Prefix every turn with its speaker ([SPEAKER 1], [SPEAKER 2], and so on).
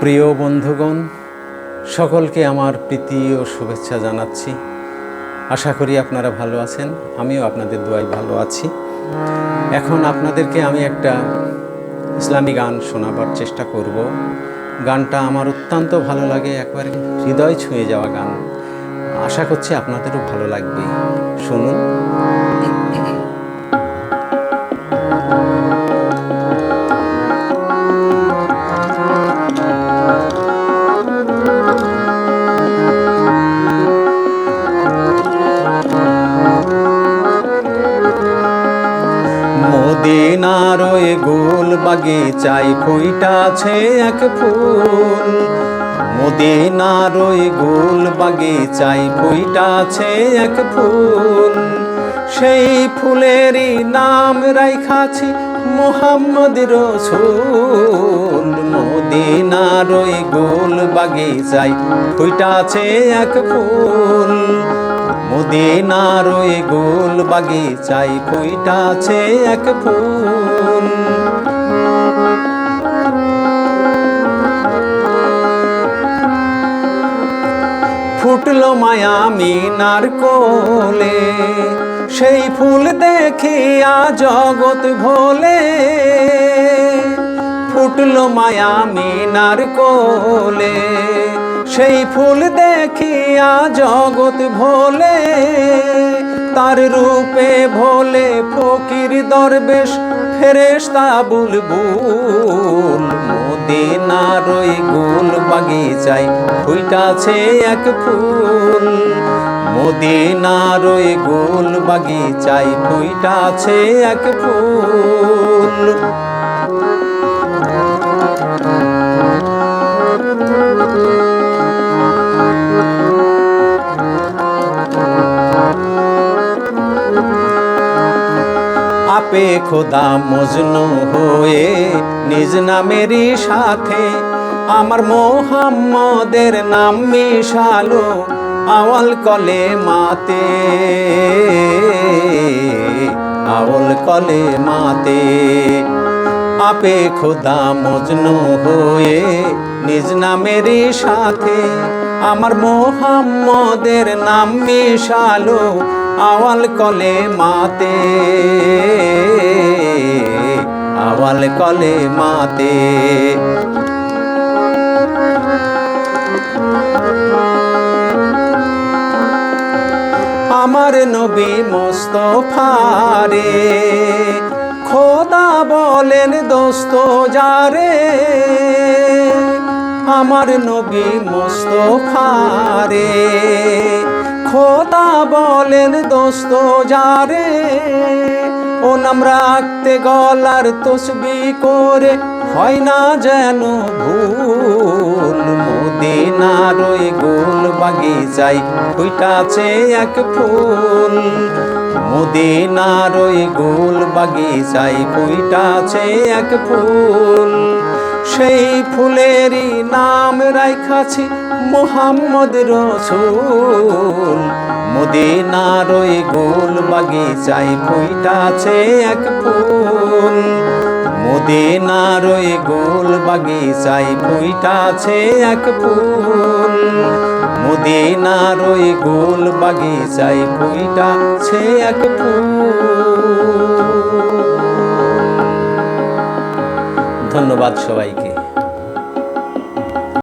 [SPEAKER 1] প্রিয় বন্ধুগণ, সকলকে আমার প্রীতি ও শুভেচ্ছা জানাচ্ছি। আশা করি আপনারা ভালো আছেন, আমিও আপনাদের দোয়াই ভালো আছি। এখন আপনাদেরকে আমি একটা ইসলামী গান শোনাবার চেষ্টা করব। গানটা আমার অত্যন্ত ভালো লাগে, একবারে হৃদয় ছুঁয়ে যাওয়া গান। আশা করছি আপনাদেরও ভালো লাগবে। শুনুন। মদিনার ওই গোল বাগিচায় ফুইটাছে এক ফুল। মদিনার ওই গোল বাগিচায় ফুইটাছে এক ফুল। সেই ফুলেরই নাম রাইখাছি মোহাম্মদ রসুল। মদিনার ওই গোল বাগিচায় ফুইটাছে এক ফুল। মদিনার ওই গোল বাগিচায় ফুইটাছে এক ফুল। ফুটলো মায়া মিনার কোলে, সেই ফুল দেখিয়া জগৎ ভোলে। ফুটলো মায়া মিনার কোলে। সেই ফুল দেখিয়া জগৎ ভোলে। তার রূপে ভোলে ফকির দরবেশ, ফেরেশতা বুলবুল। মদিনার ওই গোল বাগিচায় ফুইটাছে এক ফুল। মদিনার ওই গোল বাগিচায় ফুইটাছে এক ফুল। আপে খোদা মজনু হয়ে নিজ নামেরই সাথে আমার মোহাম্মদের নাম মিশালো আওয়াল কলে মাতে আওয়াল কলে মাতে আপে খোদা মজনু হয়ে নিজ নামেরই সাথে আমার মোহাম্মদের নাম মিশালো আওয়াল কলে মাতে আওয়াল কলে মাতে। আমার নবী মোস্তফারে খোদা বলেন দোস্ত যারে আমার নবী মোস্তফারে খোদা বলেন, দোস্ত, যারে। ও নাম রাখতে গলার তসবি করে, হয় না যেন ভুল। মদিনার ওই গোল বাগিচাই ফুইটাছে এক ফুল। মদিনার ওই গোল বাগিচাই ফুইটাছে এক ফুল। সেই ফুলেরই নাম রাইখাছি মোহাম্মদ রসুল। মদিনার ওই গোল বাগিচায় ফুইটাছে এক ফুল। মদিনার ওই গোল বাগিচায় ফুইটাছে এক ফুল। মদিনার ওই গোল বাগিচায় ফুইটাছে এক ফুল। ধন্যবাদ সবাইকে।